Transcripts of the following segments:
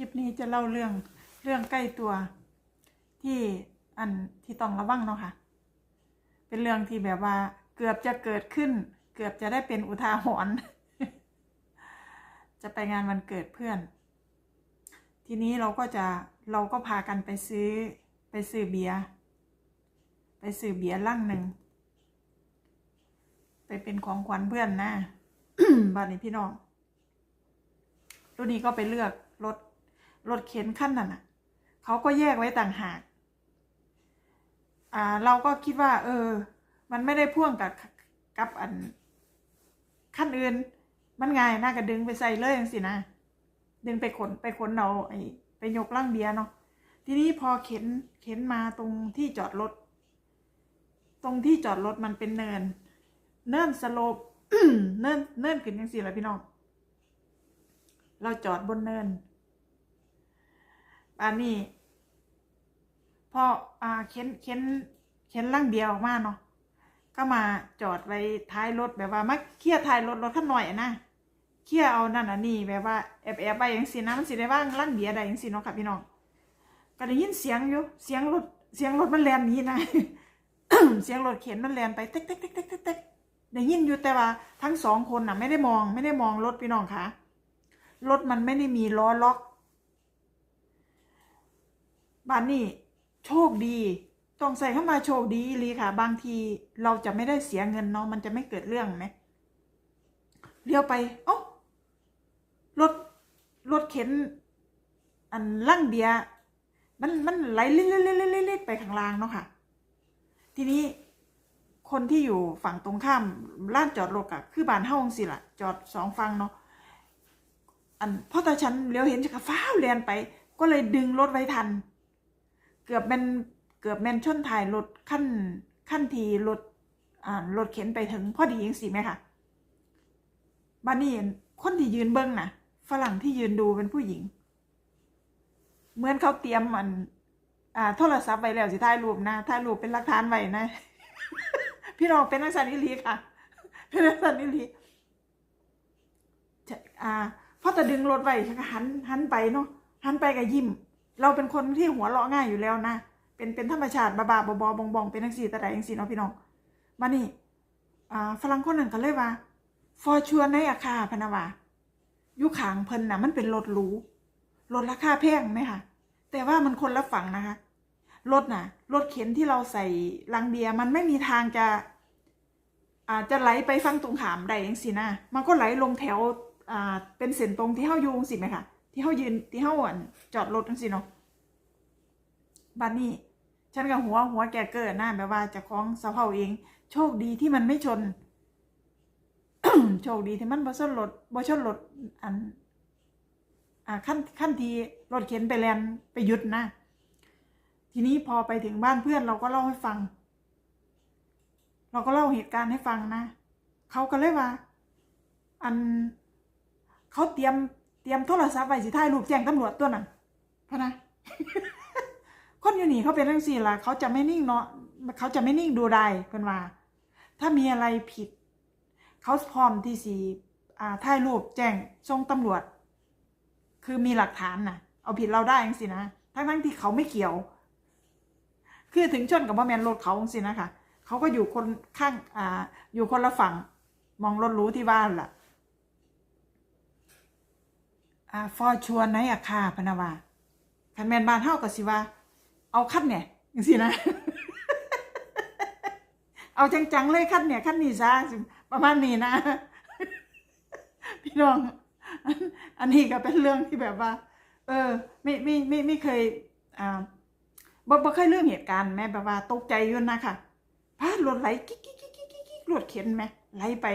ลิปนี้จะเล่าเรื่องเรื่องใกล้ตัวที่อันที่ต้องระวังเนาะค่ะ เป็นเรื่องที่แบบว่าเกือบจะเกิดขึ้น เกือบจะได้เป็นอุทาหรณ์จะไปงานวันเกิดเพื่อน ทีนี้เราก็จะเราก็พากันไปซื้อไปซื้อเบียร์ไปซื้อเบียร์ลังหนึ่งไปเป็นของขวัญเพื่อนนะบ้านนี้พี่น้องรุ่นนี้ก็ไปเลือก รถเข็นขั้นนั่นน่ะ เขาก็แยกไว้ต่างหาก อ่า เราก็คิดว่า เออ มันไม่ได้พ่วงกับกับอันขั้นอื่น มันง่ายน่าก็ดึงไปใส่เลยงสินะ ดึงไปขนไปขนเราไอ้ไปยกล่างเบียร์เนาะ ทีนี้พอเข็นเข็นมาตรงที่จอดรถ ตรงที่จอดรถมันเป็นเนิน เนินสโลปเนินเนินขึ้นยังสิละพี่น้อง เราจอดบนเนิน อันนี้พออ่าเข็นเข็นเข็นล่างเบียร์ออกมาเนาะก็มาจอดไว้ท้ายรถแบบว่ามาเคลียร์ท้ายรถรถขั้นหน่อยอะนะเคลียร์เอานั่นอันนี้แบบว่าแอบแอบไปอย่างสินะมันสิได้ว่างล่างเบียร์ได้อย่างสิเนาะค่ะพี่น้องก็ได้ยินเสียงอยู่เสียงรถเสียงรถมันแลนหนี้นะเสียงรถเข็นมันแลนไปเต๊กเต๊กเต๊กเต๊กเต๊กเต๊กได้ยินอยู่แต่ว่าทั้งสองคนน่ะ ไม่ได้มองไม่ได้มองรถพี่น้องค่ะรถมันไม่ได้มีล้อล็อก บ้านนี่โชคดี ต้องใส่เข้ามาโชคดีลีค่ะ บางทีเราจะไม่ได้เสียเงินเนาะมันจะไม่เกิดเรื่องไหมเลี้ยวไปเอ้ารถรถเข็น อันลั่งเบียมันมันไหลลิดลิดลิดลิดไปข้างล่างเนาะค่ะ ทีนี้คนที่อยู่ฝั่งตรงข้ามล้านจอดรถอะคือบานเฮาจังสิล่ะ จอดสองฝั่งเนาะอันพ่อตาฉันเลี้ยวเห็นจะกระฟ้าวเรียนไป ก็เลยดึงรถไว้ทัน เกือบแม่นเกือบแมนชนถ่ายรถขั้นขั้นทีรถอ่ารถเข็นไปถึงพอดียังสิไหมค่ะบ้านนี้คนที่ยืนเบิ้งน่ะ ฝรั่งที่ยืนดูเป็นผู้หญิง เหมือนเขาเตรียมมัน อ่า โทรศัพท์ไว้แล้วสิถ่ายรูปนะถ่ายรูปเป็นหลักฐานไว้นะ พี่น้องเป็นนักสันนิลีค่ะ เป็นนักสันนิลีอ่าพอจะดึงรถไว้ฉันหันหันไปเนาะหันไปก็ยิ้ม เราเป็นคนที่หัวเราะง่ายอยู่แล้วนะเป็นเป็นธรรมชาติบาบาบอบอบองบองเป็นนักสีตะไดจังสีเนาะพี่น้องมานี่อ่าฝรั่งคนหนั้นก็เลยว่า ฟอร์ชวนในอาคาพนะว่ายุขางเพิ่นน่ะมันเป็นรถหรูรถราคาแพงไหมคะแต่ว่ามันคนละฝั่งนะคะรถน่ะรถเข็นที่เราใส่ลังเบียร์มันไม่มีทางจะอาจจะไหลไปฟังตรงขามได้ยังสินะมันก็ไหลลงแถวอ่าเป็นเส้นตรงที่เฮายู่จังสิไหมคะ ที่เฮายืนที่เฮาอะจอดรถจังสิเนาะบัดนี้ ฉันกับหัวหัวแกเกิดหน้าแบบว่าจะคล้องสะเพาเอง โชคดีที่มันไม่ชน โชคดีที่มันบ่ชนรถบ่ชนรถอัน อ่าขั้นขั้นทีรถเข็นไปแลนไปหยุดนะทีนี้พอไปถึงบ้านเพื่อนเราก็เล่าให้ฟัง เราก็เล่าเหตุการณ์ให้ฟังนะเขาก็เลยว่า อันเขาเตรียม รียมโทรศัพท์ไว้สิถ่ายรูปแจ้งตำรวจตัวนั้นพะนะคนอยู่นี่เขาเป็นเรื่องสี่ละเขาจะไม่นิ่งเนาะเขาจะไม่นิ่งดูได้เพิ่นว่า ถ้ามีอะไรผิด เขาพร้อมที่สีอ่าถ่ายรูปแจ้งส่งตำรวจ คือมีหลักฐานน่ะเอาผิดเราได้จังสินะทั้งทั้งๆที่เขาไม่เกี่ยว คือถึงชนกับว่าแมนรถเขาจังสินะคะเขาก็อยู่คนข้างอ่าอยู่คนละฝั่งมองรถหรู้ที่บ้านล่ะ อ่าฟอร์ชวนในอาคาพนาวาคันแมนบานเท่ากับสิว่า เอาคันเนี่ยจังสินะ เอาจังๆเลยคันเนี่ยคันนี้ซะประมาณนี้นะ พี่น้อง อันนี้ก็เป็นเรื่องที่แบบว่า เออ ไม่ไม่ไม่ไม่เคยอ่าบ่บ่เคยเรื่องเหตุการณ์แม่แบบว่าตกใจอยู่นะค่ะพาดรถไหลกิ๊กกิ๊กกิ๊กกิ๊กกิ๊กกิ๊กรถเข็นไหมไหลไป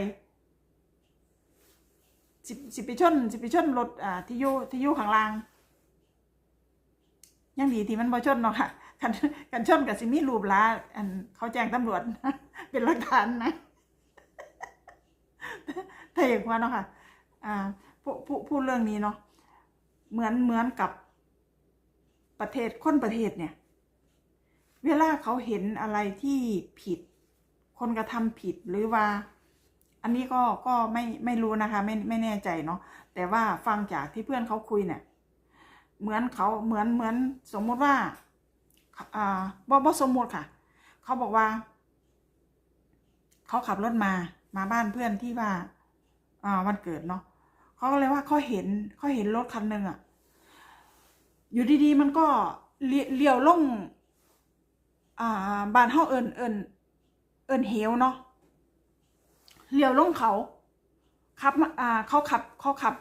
สิบสิบไปชนสิบไปชนรถอ่าที่อยู่ที่อยู่ข้างล่าง ยังดีที่มันบ่ชนเนาะค่ะกันกันชนกับสิมีรูปลาอันเขาแจ้งตำรวจเป็นหลักฐานนะถ้าอย่างว่าเนาะค่ะ อ่าพูพูพูดเรื่องนี้เนาะเหมือนเหมือนกับประเทศคนประเทศเนี่ย เวลาเขาเห็นอะไรที่ผิด คนกระทำผิดหรือว่า อันนี้ก็ก็ไม่ไม่รู้นะคะไม่ไม่แน่ใจเนาะแต่ว่าฟังจากที่เพื่อนเขาคุยเนี่ย เหมือนเขาเหมือนเหมือนสมมุติว่าอ่าบ่บ่สมมุติค่ะ เขาบอกว่า เขาขับรถมามาบ้านเพื่อนที่ว่าอ่าวันเกิดเนาะเขาก็เลยว่าเขาเห็นเขาเห็นรถคันหนึ่งอะอยู่ดีๆมันก็เลี้ยเลี้ยวลงอ่าบานเฮาเอิญเอิญเอิญเหวเนาะ เลี้ยวลงเขาขับอ่าเขาขับเขาขับ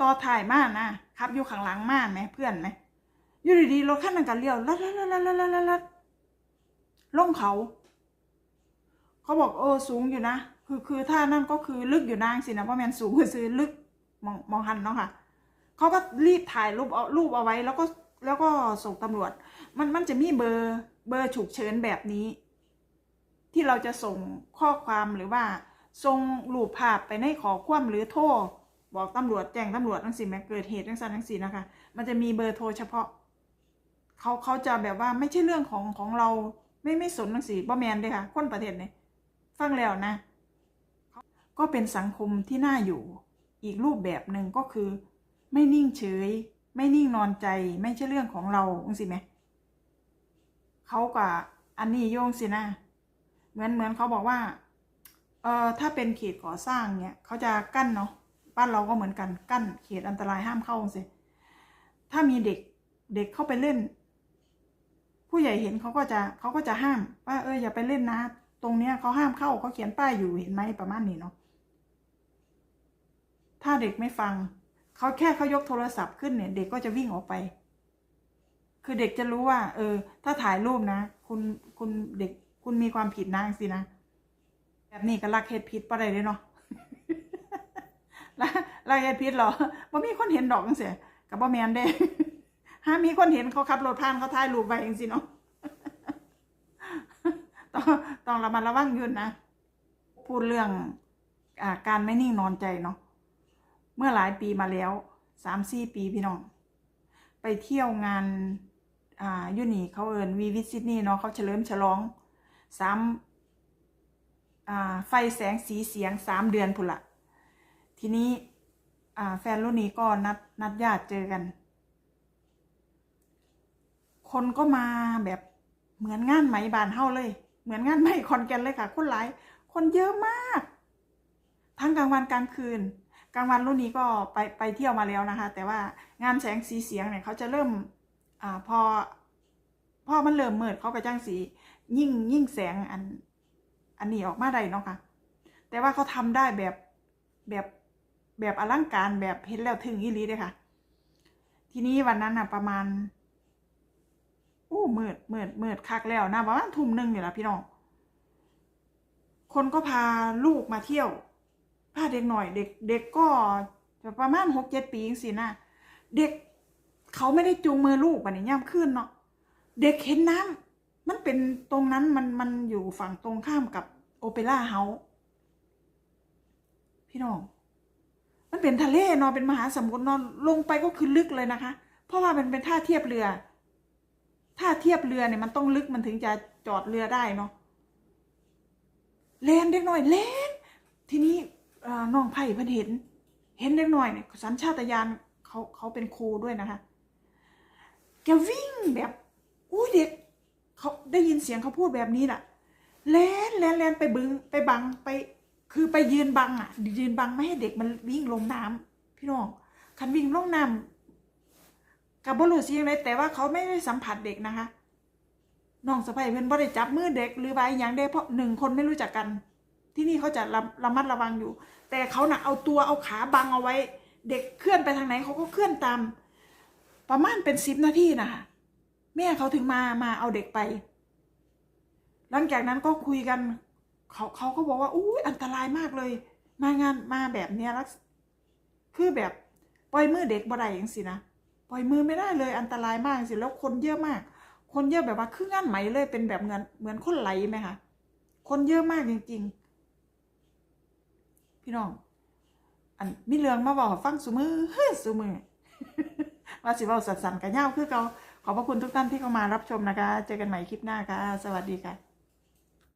ต่อถ่ายมากนะขับอยู่ข้างหลังมากไหมเพื่อนไหมอยู่ดีๆรถขั้นนั้นก็เลี้ยวลัดลัดลัดลัดลัดลัดลงเขา เขาบอกเออสูงอยู่นะคือคือถ้านั่นก็คือลึกอยู่นางสินะเพราะแมนสูงคือซื้อลึกมองมองหันเนาะค่ะเขาก็รีบถ่ายรูปเอารูปเอาไว้แล้วก็แล้วก็ส่งตำรวจ มันมันจะมีเบอร์เบอร์ฉุกเฉินแบบนี้ ที่เราจะส่งข้อความหรือว่า ส่งรูปภาพไปในขอความหรือโทรบอกตำรวจแจ้งตำรวจทั้งสิแม้เกิดเหตุทั้งสันทั้งสินะคะ มันจะมีเบอร์โทรเฉพาะเขาเขาจะแบบว่าไม่ใช่เรื่องของของเราไม่ไม่สนทั้งสิบ่แมนเลยค่ะ คนประเทศเนี่ยฟังแล้วนะ ก็เป็นสังคมที่น่าอยู่ อีกรูปแบบหนึ่งก็คือ ไม่นิ่งเฉย ไม่นิ่งนอนใจ ไม่ใช่เรื่องของเราองสิไหมเขากับอันนี้โยงสินะเหมือนเหมือนเขาบอกว่า เอ่อถ้าเป็นเขตก่อสร้างเนี่ยเขาจะกั้นเนาะบ้านเราก็เหมือนกันกั้นเขตอันตรายห้ามเข้าสิถ้ามีเด็กเด็กเข้าไปเล่น ผู้ใหญ่เห็นเขาก็จะเขาก็จะห้ามว่าเอออย่าไปเล่นนะ ตรงเนี้ยเขาห้ามเข้าเขาเขียนป้ายอยู่เห็นไหมประมาณนี้เนาะถ้าเด็กไม่ฟังเขาแค่เขายกโทรศัพท์ขึ้นเนี่ย เด็กก็จะวิ่งออกไป คือเด็กจะรู้ว่า เออ ถ้าถ่ายรูปนะ คุณคุณเด็กคุณมีความผิดนะสินะ แบบนี้ก็ลักเฮ็ดผิดปะไรเลยเนาะลักเฮ็ดผิดเหรอบ่มีคนเห็นดอกจังซี่กับบ่แมนเด้ถ้ามีคนเห็นเขาขับรถผ่านเขาถ่ายรูปไว้จังซี่เนาะต้องต้องระมัดระวังยู่นะ พูดเรื่องอาการไม่นิ่งนอนใจเนาะ เมื่อหลายปีมาแล้วสามสี่ปีพี่น้อง ไปเที่ยวงานอ่ายูนี่เขาเอินวีวิซิตนี่เนาะเขาเฉลิมฉลองสาม ไฟแสงสีเสียงสามเดือนพุ่นละทีนี้แฟนรุ่นนี้ก็นัดนัดญาติเจอกัน คนก็มาแบบเหมือนงานไหมบานเฮาเลย เหมือนงานไหมคอนแกนเลยค่ะ คนหลาย คนเยอะมาก ทั้งกลางวันกลางคืน กลางวันรุ่นนี้ก็ไปไปเที่ยวมาแล้วนะคะ แต่ว่างานแสงสีเสียงเนี่ยเขาจะเริ่มอพอพอมันเริ่มมืดเขาก็จ้างสี ยิ่งยิ่งแสงอัน อันนี้ออกมาได้เนาะค่ะ แต่ว่าเขาทำได้แบบแบบแบบอลังการแบบเห็นแล้วถึงอีลีเลยค่ะ ทีนี้วันนั้นอะประมาณอู้มืดมืดมืดคักแล้วนะประมาณทุ่มหนึ่งอยู่แล้วพี่น้อง คนก็พาลูกมาเที่ยว พาเด็กหน่อย เด็ก เด็กก็จะประมาณหกเจ็ดปีสินะเด็กเขาไม่ได้จูงมือลูกปันนี้ย่ำขึ้นเนาะเด็กเห็นน้ำ มันเป็นตรงนั้นมันมันอยู่ฝั่งตรงข้ามกับโอเปร่าเฮาส์พี่น้อง มันเป็นทะเลเนาะเป็นมหาสมุทรนาะลงไปก็คือลึกเลยนะคะ เพราะว่ามันเป็นท่าเทียบเรือท่าเทียบเรือเนี่ยมันต้องลึกมันถึงจะจอดเรือได้เนาะเลนเด็กหน่อยเลนทีนี้น้องไผ่เพิ่นเห็น เห็นเด็กหน่อยเนี่ยสัญชาตญาณเขาเขาเป็นครูด้วยนะคะ แกวิ่งแบบอุ้ยเด็ก เขาได้ยินเสียงเขาพูดแบบนี้แหละแลนแลนแลนไปบึงไปบังไป คือไปยืนบังอะ ยืนบังไม่ให้เด็กมันวิ่งลงน้ำพี่น้องคันวิ่งลงน้ำกับบรูสิยังไงแต่ว่าเขาไม่ได้สัมผัสเด็กนะคะน้องสะใภ้เพื่อนบ่ได้จับมือเด็กหรือใบอย่างใดเพราะหนึ่งคนไม่รู้จักกัน ที่นี่เขาจะระระมัดระวังอยู่ แต่เขาน่ะเอาตัวเอาขาบังเอาไว้ เด็กเคลื่อนไปทางไหนเขาก็เคลื่อนตาม ประมาณเป็นสิบนาทีนะคะ แม่เขาถึงมามาเอาเด็กไป หลังจากนั้นก็คุยกัน เขาเขาก็บอกว่าอุ้ยอันตรายมากเลย มางานมาแบบเนี้ยแล้วคือแบบปล่อยมือเด็กบ่ได้อย่างสินะปล่อยมือไม่ได้เลยอันตรายมากสิแล้วคนเยอะมาก คนเยอะแบบว่าคืองานไหมเลยเป็นแบบเหมือนเหมือนคนไหลไหมคะคนเยอะมากจริง ๆ พี่น้อง อันมีเรื่องมาบอกฟังสุมือเฮ้ยสุมือว่าสิว่าสันๆกันยาคือเกา ขอบพระคุณทุกท่านที่เข้ามารับชมนะคะ เจอกันใหม่คลิปหน้าค่ะ สวัสดีค่ะ